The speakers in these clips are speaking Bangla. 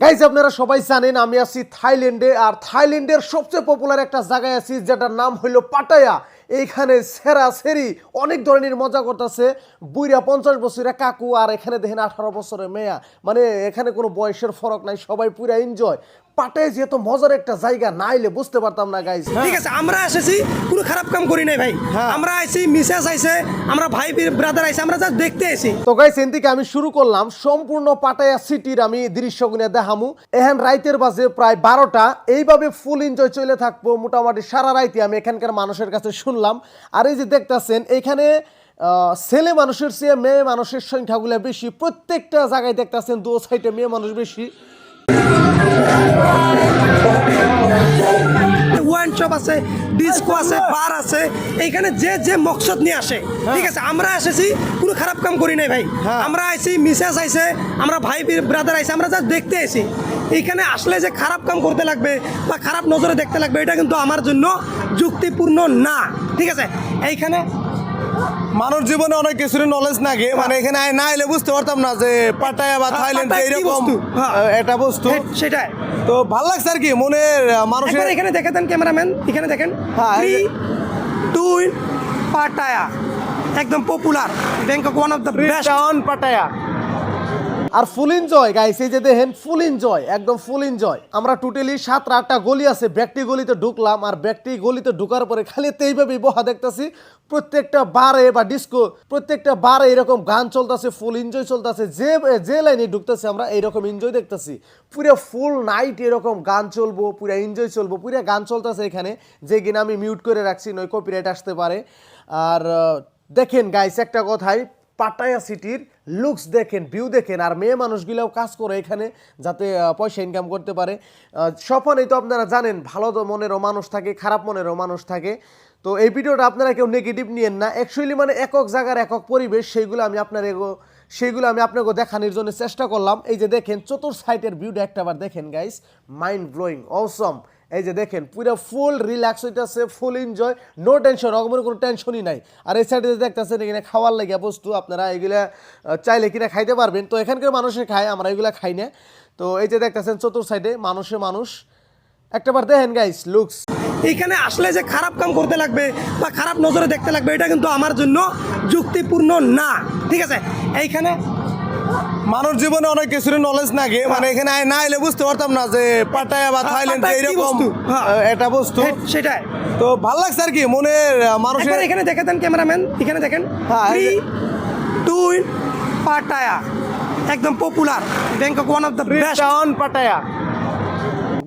গাইজ আপনারা সবাই জানেন, আমি আছি থাইল্যান্ডে, আর থাইল্যান্ডের সবচেয়ে পপুলার একটা জায়গায় আছি, যেটার নাম হইল পাটায়া। এইখানে সেরা সেরি, অনেক ধরনের মজা করতেছে। বুইরা পঞ্চাশ বছরের কাকু, আর এখানে দেখেন আঠারো বছরের মেয়া। মানে এখানে কোনো বয়সের ফরক নাই, সবাই পুরা এনজয় পাটায় যেহেতু মজার একটা জায়গা না নাইলে বুঝতে পারতাম না গাইজ ঠিক আছে আমরা এসেছি কোনো খারাপ কাম করি নাই ভাই। হ্যাঁ। আমরা আইছি মিসেস আইছে আমরা ভাই ব্রাদার আইছে আমরা যা দেখতে এসি তো গাইস এন থেকে আমি শুরু করলাম। সম্পূর্ণ পাটায়া সিটির আমি দৃশ্যগুলো দেখামু। এখান রাইতের বাজে প্রায় বারোটা। এইভাবে ফুল এনজয় চলে থাকব মোটামুটি সারা রাইতে আমি এখানকার মানুষের কাছে শুনলাম। আর এই যে দেখতেছেন এখানে আহ, ছেলে মানুষের চেয়ে মেয়ে মানুষের সংখ্যাগুলো বেশি। প্রত্যেকটা জায়গায় দেখতেছেন দু সাইডে মেয়ে মানুষ বেশি। ওয়াইন শপ আছে ডিস্কো আছে বার আছে এইখানে যে যে মকসদ নিয়ে আসে ঠিক আছে? আমরা এসেছি কোনো খারাপ কাম করি নাই ভাই। হ্যাঁ। আমরা আইছি মিসেস আইছে আমরা ভাই ব্রাদার আইছে আমরা যা দেখতে এসি এইখানে আসলে যে খারাপ কাম করতে লাগবে বা খারাপ নজরে দেখতে লাগবে এটা কিন্তু আমার জন্য যুক্তিপূর্ণ না ঠিক আছে? এইখানে মানুষ জীবনে অনেক কিছুর নলেজ নাগে। মানে এখানে না এলে বুঝতে পারতাম না যে পাটায়া বা হ্যাঁ, থাইল্যান্ড এইরকম বস্তু? হ্যাঁ। বস্তু। সেটাই। তো ভালো লাগছে আর কি মনের মানুষের এখানে দেখে দেন ক্যামেরাম্যান এখানে দেখেন। হ্যাঁ, থ্রি টু পাটায়া। একদম popular Bangkok one of the best town Pattaya. R full enjoy guys এই যে দেখেন ফুল এনজয় একদম ফুল এনজয় আমরা টোটালি সাত আটটা গলি আছে, ব্যক্তি গলিতে ঢুকলাম, আর ব্যক্তি গলিতে ঢুকার পরে খালি এইভাবেই বহা দেখতেছি। প্রত্যেকটা বারে বা ডিস্কো প্রত্যেকটা বারে এরকম গান চলতেছে ফুল এনজয় চলতেছে। যে যে লাইনে ঢুকতেছে, আমরা এইরকম এনজয় দেখতেছি। পুরো ফুল নাইট এরকম গান চলবো, পুরো এনজয় চলবো, পুরো গান চলতেছে এখানে। যে কিনা আমি মিউট করে রাখছি, নয় কপিরাইট আসতে পারে। আর দেখেন গাইস একটা কথাই পাটায়া সিটির লুকস দেখেন ভিউ দেখেন, আর মেয়ে মানুষগুলোও কাজ করে এখানে যাতে পয়সা ইনকাম করতে পারে। স্বপনেই তো আপনারা জানেন, ভালো মনেরও মানুষ থাকে, খারাপ মনেরও মানুষ থাকে। তো এই ভিডিওটা আপনারা কেউ নেগেটিভ নিয়েন না। অ্যাকচুয়ালি মানে একক জায়গার একক পরিবেশ, সেইগুলো আমি আপনার এগো সেইগুলো আমি আপনাকে দেখানোর জন্য চেষ্টা করলাম। এই যে দেখেন, চতুর সাইটের ভিউটা একটাবার দেখেন গাইস মাইন্ড ব্লোয়িং অসম এই যে দেখেন, পুরো ফুল রিল্যাক্স হইতেছে ফুল এনজয় নো টেনশন রকমের কোনো টেনশনই নাই। আর এই সাইডে দেখতেছেন, এখানে খাওয়ার লাগে বস্তু, আপনারা এগুলা চাইলে কিনা খাইতে পারবেন। তো এখানকার মানুষে খায়, আমরা এগুলা খাই না। তো এই যে দেখতেছেন, চতুর সাইডে মানুষে মানুষ। একটা একটাবার দেখেন গাইস লুকস এইখানে আসলে যে খারাপ কাম করতে লাগবে বা খারাপ নজরে দেখতে লাগবে, এটা কিন্তু আমার জন্য যুক্তিপূর্ণ না। ঠিক আছে? এইখানে মানুষ জীবনে অনেক কিছুর নলেজ নাগে। মানে এখানে আয় না এলে বুঝতে পারতাম না যে পাটায়া বা হ্যাঁ, থাইল্যান্ড এইরকম বস্তু? হ্যাঁ। আহ, বস্তু। সেটাই। তো ভালো লাগছে আর কি মনে মানুষের এখানে দেখে দেন ক্যামেরাম্যান এখানে দেখেন। হ্যাঁ, থ্রি টু পাটায়া। একদম popular Bangkok one of the best town Pattaya.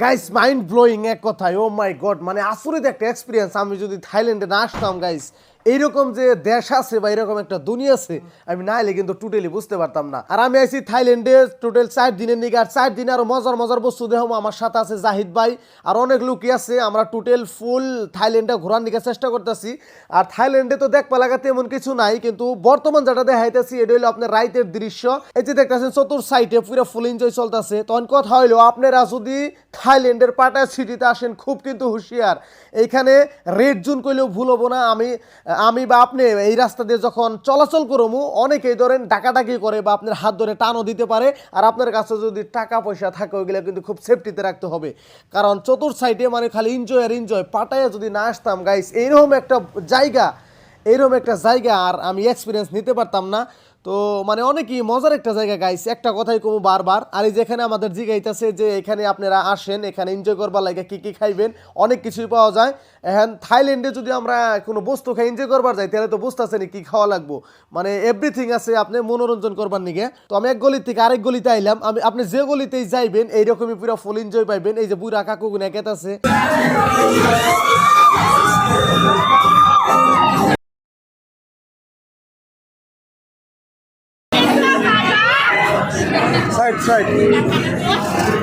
Guys mind blowing এক কথায় ও মাই গড মানে আসরিত একটা এক্সপিরিয়েন্স আমি যদি থাইল্যান্ডে না আসতাম গাইস এইরকম যে দেশ আছে বা এরকম একটা দুনিয়া আছে, আমি না এলে কিন্তু টোটালি বুঝতে পারতাম না। আর আমি আইছি থাইল্যান্ডে টোটাল চার দিনের নিকে আর চার দিনে আরও মজার মজার বস্তু দেখাম আমার সাথে আছে জাহিদ ভাই, আর অনেক লোকই আছে। আমরা টোটাল ফুল থাইল্যান্ডে ঘোরার নিকে চেষ্টা করতেছি। আর থাইল্যান্ডে তো দেখবা লাগাতে এমন কিছু নাই, কিন্তু বর্তমান যেটা দেখাইতেছি, এটা হলো আপনার রাইতের দৃশ্য। এই যে দেখতেছেন, চতুর সাইডে পুরো ফুল এনজয় চলতেছে। তখন কথা হইল, আপনারা যদি থাইল্যান্ডের পাটা সিটিতে আসেন, খুব কিন্তু হুঁশিয়ার। এইখানে রেড জোন করলেও ভুল হব না। আমি আমি বা আপনি এই রাস্তা দিয়ে যখন চলাচল করব অনেকেই ধরেন ডাকাডাকি করে বা আপনার হাত ধরে টানও দিতে পারে, আর আপনার কাছে যদি টাকা পয়সা থাকে, ওইগুলো কিন্তু খুব সেফটিতে রাখতে হবে। কারণ চতুর সাইডে মানে খালি এনজয় আর এনজয় পাটায় যদি না আসতাম গাইস এইরকম একটা জায়গা, এইরকম একটা জায়গা আর আমি এক্সপিরিয়েন্স নিতে পারতাম না। তো মানে অনেকই মজার একটা জায়গা গাইছে একটা কথাই কমু বারবার। আর এই যেখানে আমাদের জিগাইতেছে যে এখানে আপনারা আসেন, এখানে এনজয় করবার লাগে, কি কি খাইবেন, অনেক কিছুই পাওয়া যায়। এখন থাইল্যান্ডে যদি আমরা কোনো বস্তু খাই এনজয় করবার যাই, তাহলে তো বুঝতেছেন কি খাওয়া লাগবো। মানে এভরিথিং আছে, আপনি মনোরঞ্জন করবার নিগে। তো আমি এক গলি থেকে আরেক গলিতে আইলাম। আমি, আপনি যে গলিতেই যাইবেন, এইরকমই পুরো ফুল এনজয় পাইবেন। এই যে বুড়া কাকু নেকেত Side, side.